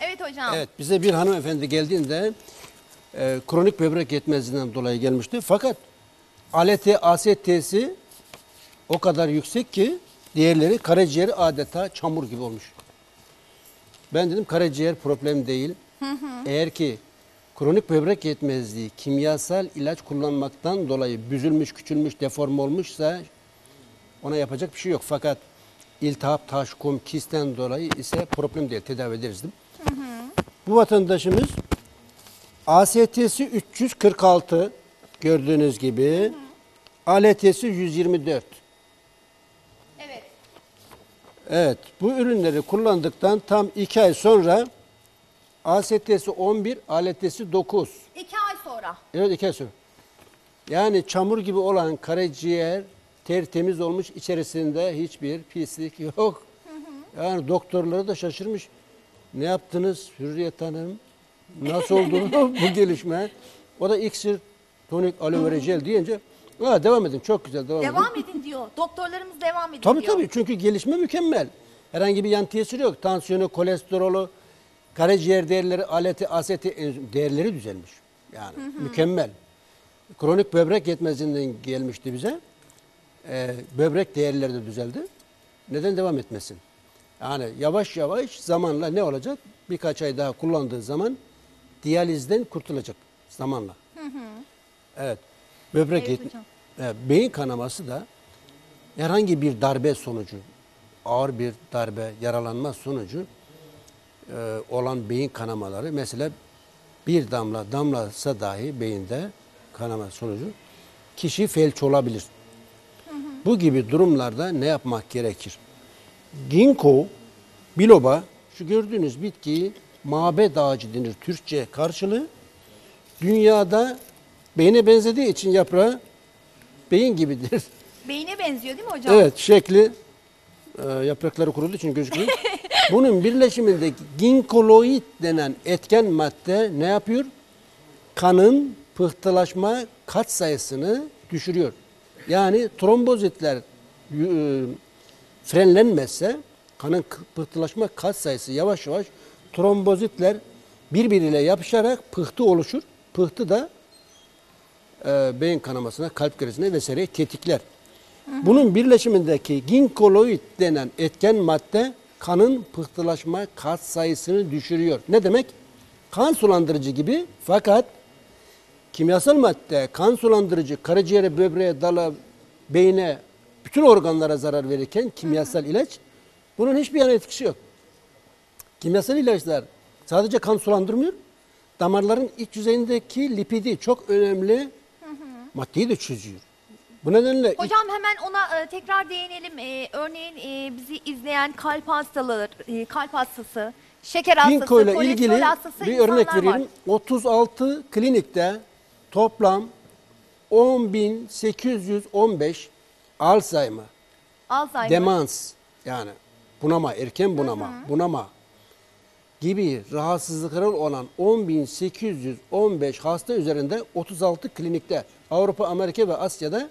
Evet hocam. Evet bize bir hanımefendi geldiğinde e, kronik böbrek yetmezliğinden dolayı gelmişti. Fakat ALT, AST'si o kadar yüksek ki diğerleri karaciğeri adeta çamur gibi olmuş. Ben dedim karaciğer problem değil. Eğer ki kronik böbrek yetmezliği kimyasal ilaç kullanmaktan dolayı büzülmüş, küçülmüş, deform olmuşsa ona yapacak bir şey yok. Fakat iltihap, taş, kum, kisten dolayı ise problem değil. Tedavi ederiz dedim. Bu vatandaşımız AST'si 346 gördüğünüz gibi. ALT'si 124. Evet. Evet bu ürünleri kullandıktan tam 2 ay sonra AST'si 11, ALT'si 9. İki ay sonra. Evet iki ay sonra. Yani çamur gibi olan karaciğer tertemiz olmuş içerisinde hiçbir pislik yok. Yani doktorları da şaşırmış. Ne yaptınız Hürriyet Hanım? Nasıl oldu bu gelişme? O da iksir, tonik, aloe vera jel deyince ha, devam edin çok güzel devam, edin. Devam edin diyor. Doktorlarımız devam edin Tabii diyor. tabii çünkü gelişme mükemmel. Herhangi bir yan tesiri yok. Tansiyonu, kolesterolü, karaciğer değerleri, aleti, aseti enzim değerleri düzelmiş. Yani mükemmel. Kronik böbrek yetmezliğinden gelmişti bize. Ee, böbrek değerleri de düzeldi. Neden devam etmesin? Yani yavaş yavaş zamanla ne olacak? Birkaç ay daha kullandığı zaman diyalizden kurtulacak zamanla. Evet. Böbrek Evet hocam. Evet, beyin kanaması da herhangi bir darbe sonucu, ağır bir darbe, yaralanma sonucu e, olan beyin kanamaları mesela bir damla damlasa dahi beyinde kanama sonucu kişi felç olabilir. Bu gibi durumlarda ne yapmak gerekir? Ginkgo biloba şu gördüğünüz bitkiyi mabed ağacı denir Türkçe karşılığı. Dünyada beyne benzediği için yaprağı beyin gibidir. Beyine benziyor değil mi hocam? Evet şekli e, yaprakları kuruduğu için gözüküyor. Bunun birleşimindeki ginkoloid denen etken madde ne yapıyor? Kanın pıhtılaşma kat sayısını düşürüyor. Yani trombozitler frenlenmezse kanın pıhtılaşma kat sayısı yavaş yavaş trombozitler birbiriyle yapışarak pıhtı oluşur. Pıhtı da e, beyin kanamasına, kalp krizine vesaireyi tetikler. Bunun birleşimindeki ginkoloid denen etken madde kanın pıhtılaşma kat sayısını düşürüyor. Ne demek? Kan sulandırıcı gibi fakat kimyasal madde kan sulandırıcı karaciğere, böbreğe, dala, beyne, bütün organlara zarar verirken kimyasal ilaç bunun hiçbir yan etkisi yok. Kimyasal ilaçlar sadece kan sulandırmıyor, damarların iç yüzeyindeki lipidi çok önemli maddeyi de çözüyor. Bu nedenle Hocam hemen ona e, tekrar değinelim. E, örneğin e, bizi izleyen kalp hastaları, e, kalp hastası, şeker hastası, Ginkgo ile kolesterol ilgili hastası bir örnek insanlar var. vereyim. 36 klinikte toplam 10.815 Alzheimer, Alzheimer. demans yani bunama, erken bunama, bunama gibi rahatsızlıkları olan 10.815 hasta üzerinde 36 klinikte Avrupa, Amerika ve Asya'da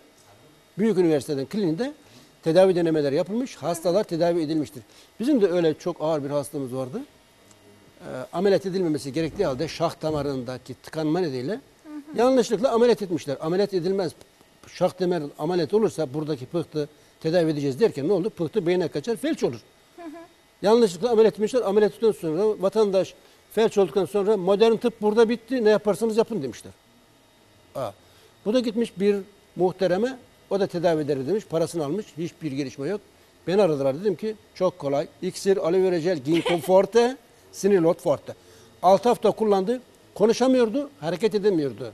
büyük üniversiteden kliniğinde tedavi denemeleri yapılmış. Hastalar tedavi edilmiştir. Bizim de öyle çok ağır bir hastamız vardı. Ee, ameliyat edilmemesi gerektiği halde şah damarındaki tıkanma nedeniyle yanlışlıkla ameliyat etmişler. Ameliyat edilmez. Şah damar ameliyat olursa buradaki pıhtı tedavi edeceğiz derken ne oldu? Pıhtı beyne kaçar, felç olur. Yanlışlıkla ameliyat etmişler. Ameliyattan sonra vatandaş felç olduktan sonra modern tıp burada bitti. Ne yaparsanız yapın demişler. Aa, bu da gitmiş bir muhtereme o da tedavi eder demiş. Parasını almış. Hiçbir gelişme yok. Beni aradılar. Dedim ki çok kolay. İksir, aloe vera jel, ginkgo forte, sinirlot forte. 6 hafta kullandı. Konuşamıyordu. Hareket edemiyordu.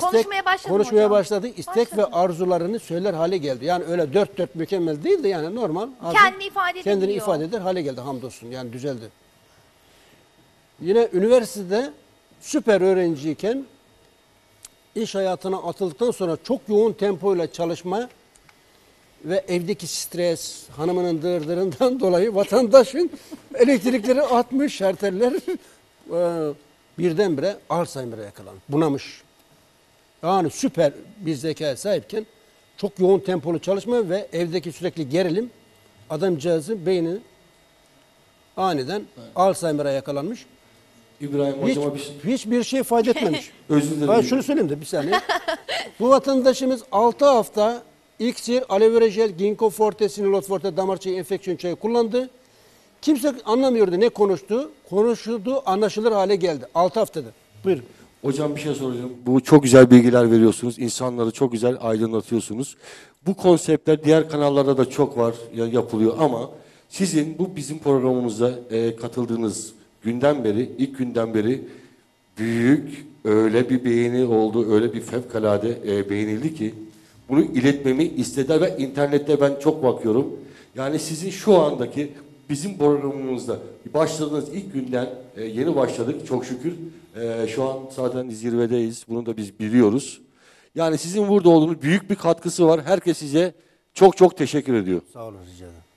Konuşmaya başladı Konuşmaya hocam? başladı. İstek ve Başladı. arzularını söyler hale geldi. Yani öyle dört dört mükemmel değil de yani normal. Kendini ifade Kendini edebiliyor. ifade eder hale geldi hamdolsun. Yani düzeldi. Yine üniversitede süper öğrenciyken iş hayatına atıldıktan sonra çok yoğun tempoyla çalışma ve evdeki stres, hanımının dırdırından dolayı vatandaşın elektrikleri atmış, şarteller birdenbire Alzheimer'a yakalanmış, bunamış. Yani süper bir zekaya sahipken çok yoğun tempolu çalışma ve evdeki sürekli gerilim adamcağızın beynini aniden Alzheimer'a yakalanmış. İbrahim Hiç, hocama bir şey- hiçbir şey fayda etmemiş. özür dilerim. Ben şunu söyleyeyim de bir saniye. Bu vatandaşımız 6 hafta iksir, aloe vera jel, ginkgo forte, sinulot forte, damar çayı, enfeksiyon çayı kullandı. Kimse anlamıyordu ne konuştu. Konuşuldu, anlaşılır hale geldi. 6 haftadır. Buyurun. Hocam bir şey soracağım. Bu çok güzel bilgiler veriyorsunuz. İnsanları çok güzel aydınlatıyorsunuz. Bu konseptler diğer kanallarda da çok var, ya- yapılıyor ama sizin bu bizim programımıza e, katıldığınız günden beri, ilk günden beri büyük öyle bir beğeni oldu, öyle bir fevkalade e, beğenildi ki bunu iletmemi istediler ve internette ben çok bakıyorum. Yani sizin şu andaki bizim programımızda başladığınız ilk günden e, yeni başladık çok şükür. E, şu an zaten zirvedeyiz. Bunu da biz biliyoruz. Yani sizin burada olduğunuz büyük bir katkısı var. Herkes size çok çok teşekkür ediyor. Sağ olun rica ederim.